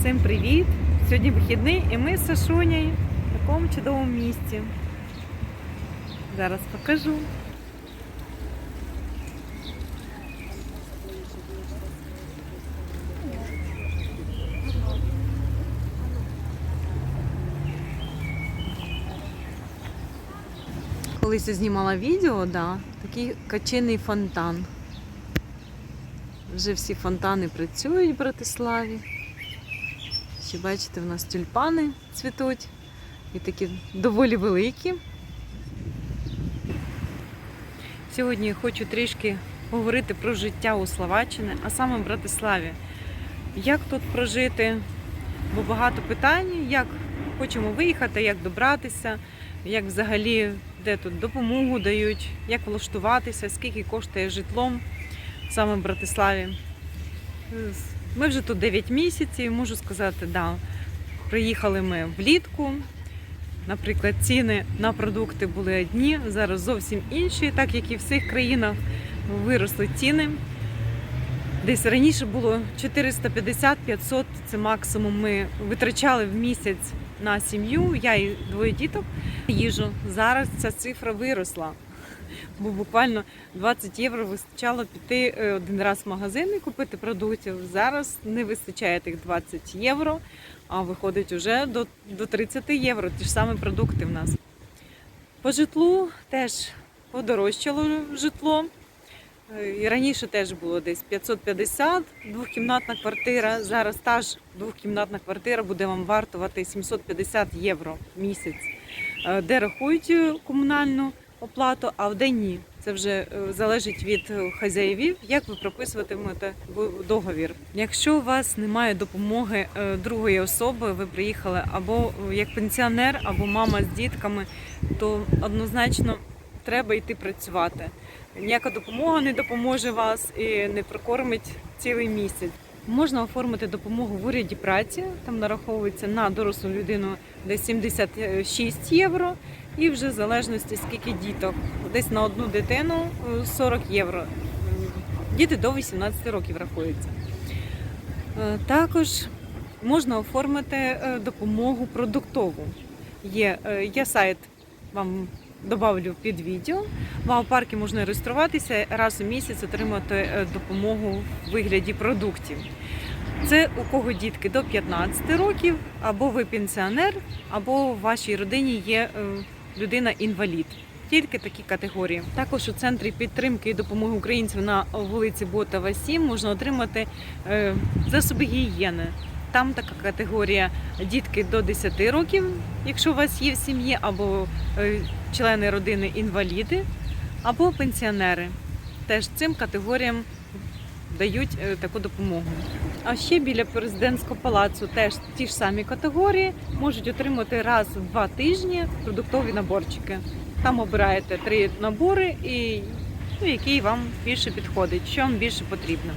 Всім привіт! Сьогодні вихідний і ми з Сашунею в такому чудовому місці. Зараз покажу. Колись я знімала відео, да, такий качиний фонтан. Вже всі фонтани працюють в Братиславі. Ще бачите, в нас тюльпани цвітуть і такі доволі великі. Сьогодні хочу трішки говорити про життя у Словаччині, а саме в Братиславі. Як тут прожити? Бо багато питань, як хочемо виїхати, як добратися, як взагалі де тут допомогу дають, як влаштуватися, скільки коштує житлом саме в Братиславі. Ми вже тут 9 місяців, можу сказати, да. Приїхали ми влітку. Наприклад, ціни на продукти були одні, зараз зовсім інші, так як і в всіх країнах виросли ціни. Десь раніше було 450-500, це максимум ми витрачали в місяць на сім'ю, я і двоє діток їжу. Зараз ця цифра виросла. Бо буквально 20 євро вистачало піти е, один раз в магазин і купити продуктів. Зараз не вистачає тих 20 євро, а виходить вже до, до 30 євро. Ті ж самі продукти в нас. По житлу теж подорожчало житло. Е, І раніше теж було десь 550 двохкімнатна квартира. Зараз та ж двохкімнатна квартира буде вам вартувати 750 євро в місяць, Е, де рахують комунальну оплату, а в день ні. Це вже е, залежить від е, хазяївів, як ви прописуватимете договір. Якщо у вас немає допомоги е, другої особи, ви приїхали або як пенсіонер, або мама з дітками, то однозначно треба йти працювати. Ніяка допомога не допоможе вас і не прокормить цілий місяць. Можна оформити допомогу в уряді праці, там нараховується на дорослу людину десь 76 євро, і вже в залежності скільки діток, десь на одну дитину е, 40 євро. Діти до 18 років рахуються. Е, Також можна оформити е, допомогу продуктову. Є, е, є сайт, вам добавлю під відео. В Аопаркі можна реєструватися раз у місяць отримати е, допомогу в вигляді продуктів. Це у кого дітки до 15 років, або ви пенсіонер, або у вашій родині є е, людина-інвалід. Тільки такі категорії. Також у центрі підтримки і допомоги українців на вулиці Ботова 7 можна отримати е, засоби гігієни. Там така категорія дітки до 10 років, якщо у вас є в сім'ї, або е, члени родини інваліди, або пенсіонери. Теж цим категоріям дають е, таку допомогу. А ще біля президентського палацу теж ті ж самі категорії можуть отримати раз в два тижні продуктові наборчики. Там обираєте три набори, і ну, який вам більше підходить, що вам більше потрібно.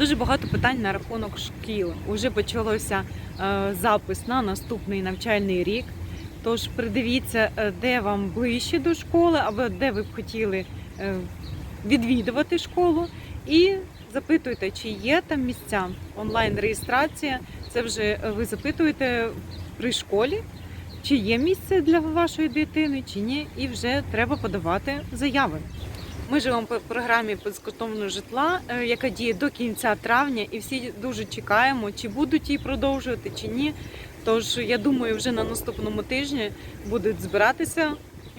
Дуже багато питань на рахунок шкіл. Уже почалося е, запис на наступний навчальний рік. Тож придивіться, е, де вам ближче до школи, або де ви б хотіли е, відвідувати школу, і запитуйте, чи є там місця. Онлайн-реєстрація. Це вже ви запитуєте при школі, чи є місце для вашої дитини, чи ні, і вже треба подавати заяви. Ми живемо по програмі безкоштовного житла, е, яка діє до кінця травня, і всі дуже чекаємо, чи будуть її продовжувати, чи ні. Тож я думаю, вже на наступному тижні будуть збиратися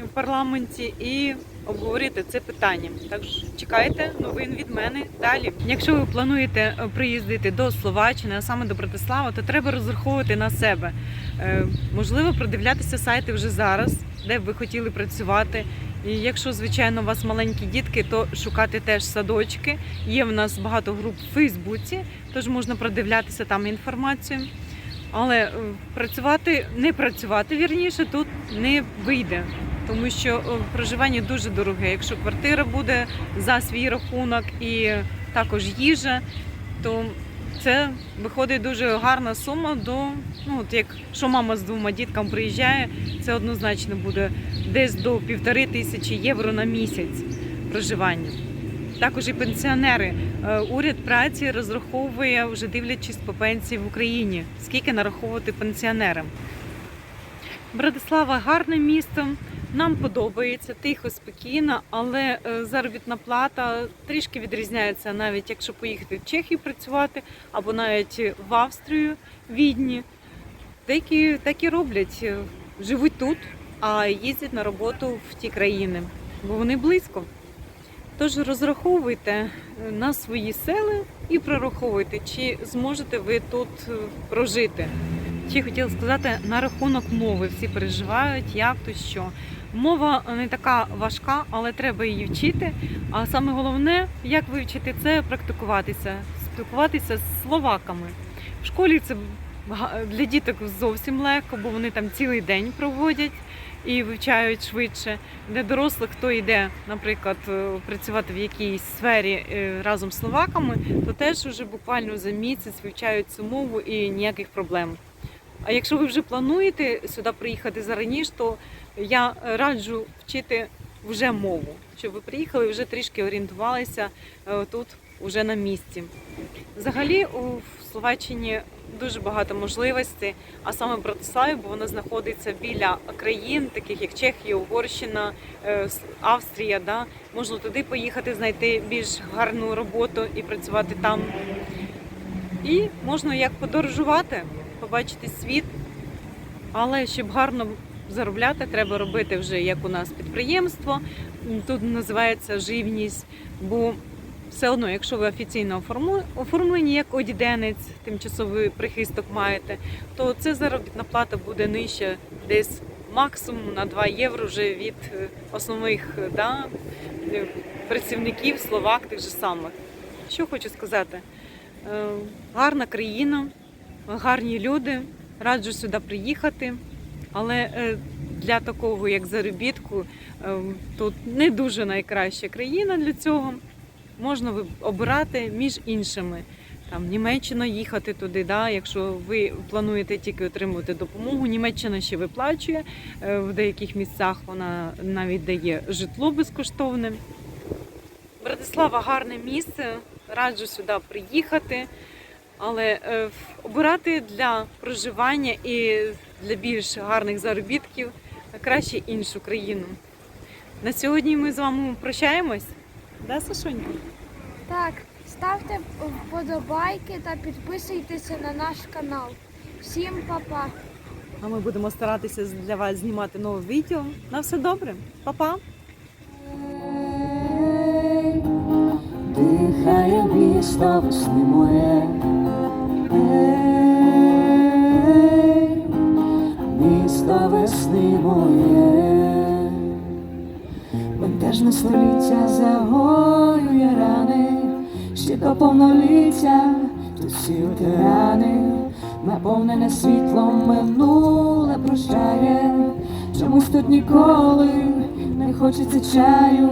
в парламенті і обговорити це питання. Так що чекайте новин від мене далі. Якщо ви плануєте е, приїздити до Словаччини, а саме до Братислава, то треба розраховувати на себе. Е, Можливо, продивлятися сайти вже зараз, де б ви хотіли працювати. І якщо, звичайно, у вас маленькі дітки, то шукати теж садочки. Є в нас багато груп в Фейсбуці, тож можна продивлятися там інформацію. Але е, працювати, не працювати вірніше тут не вийде, тому що е, проживання дуже дороге. Якщо квартира буде за свій рахунок і також їжа, то це виходить дуже гарна сума до ну от як що мама з двома дітками приїжджає, це однозначно буде десь до півтори тисячі євро на місяць проживання. також і пенсіонери. Е, Уряд праці розраховує, вже дивлячись по пенсії в Україні, скільки нараховувати пенсіонерам. Братислава гарне місто. Нам подобається тихо, спокійно, але е, заробітна плата трішки відрізняється, навіть якщо поїхати в Чехію працювати або навіть в Австрію, Відні. Деякі так і роблять, е, живуть тут, а їздять на роботу в ті країни, бо вони близько. Тож розраховуйте е, на свої сили і прораховуйте, чи зможете ви тут прожити. Ще хотіла сказати на рахунок мови. Всі переживають, як то що. Мова не така важка, але треба її вчити. А саме головне, як вивчити це, практикуватися, спілкуватися з словаками. В школі це для діток зовсім легко, бо вони там цілий день проводять і вивчають швидше. Для дорослих, хто йде, наприклад, е, працювати в якійсь сфері е, разом з словаками, то теж вже буквально за місяць вивчають цю мову і ніяких проблем. А якщо ви вже плануєте сюди приїхати зараніше, то я раджу вчити вже мову, щоб ви приїхали і вже трішки орієнтувалися е, тут, уже на місці. Взагалі у Словаччині дуже багато можливостей, а саме Братиславі, бо вона знаходиться біля країн, таких як Чехія, Угорщина, е, Австрія. Да? Можна туди поїхати, знайти більш гарну роботу і працювати там. І можна як подорожувати, побачити світ. Але щоб гарно заробляти, треба робити вже як у нас підприємство. Тут називається живність, бо все одно, якщо ви офіційно оформлені як одіденець, тимчасовий прихисток маєте, то це заробітна плата буде нижча, десь максимум на 2 євро вже від е, основних е, да, е, працівників словак тих же самих. Що хочу сказати? Гарна країна, гарні люди. Раджу сюди приїхати. Але е, для такого, як заробітку, е, тут не дуже найкраща країна для цього. Можна обирати між іншими. Там Німеччина їхати туди, да, якщо ви плануєте тільки отримувати допомогу. Німеччина ще виплачує е, в деяких місцях. Вона навіть дає житло безкоштовне. Братислава гарне місце. Раджу сюди приїхати. Але е, обирати для проживання і для більш гарних заробітків краще іншу країну. На сьогодні ми з вами прощаємось. Да, Сашонька? Так, ставте вподобайки та підписуйтеся на наш канал. Всім па-па! А ми будемо старатися для вас знімати нове відео. На все добре. Па-па! Дихає місто весни моє, бентежне століття. Загоює рани, ще до повноліття. Тут всі ветерани, наповнене світлом минуле прощає, чомусь тут ніколи не хочеться чаю,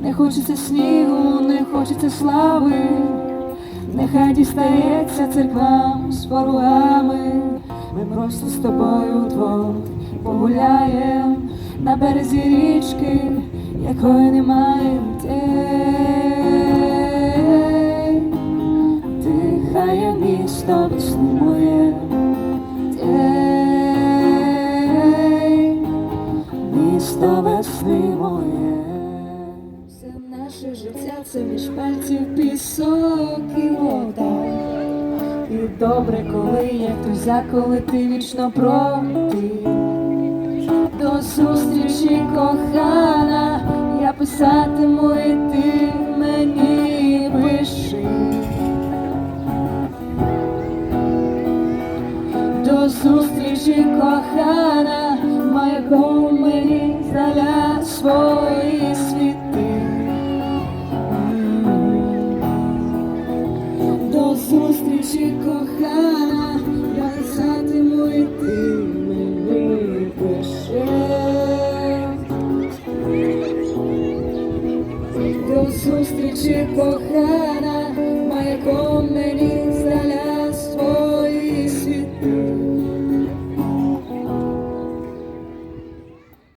не хочеться снігу, не хочеться слави, нехай дістається церквам з поругами. Ми просто з тобою вдвох погуляєм на березі річки, якої немає день. Дихає місто весни моє. День місто весни моє. Все наше життя це між пальців пісок і вода. І добре, коли як друзя, коли ти вічно проти. До зустрічі, кохана, я писатиму і ти мені пиши. До зустрічі, кохана, маяком мені заля свої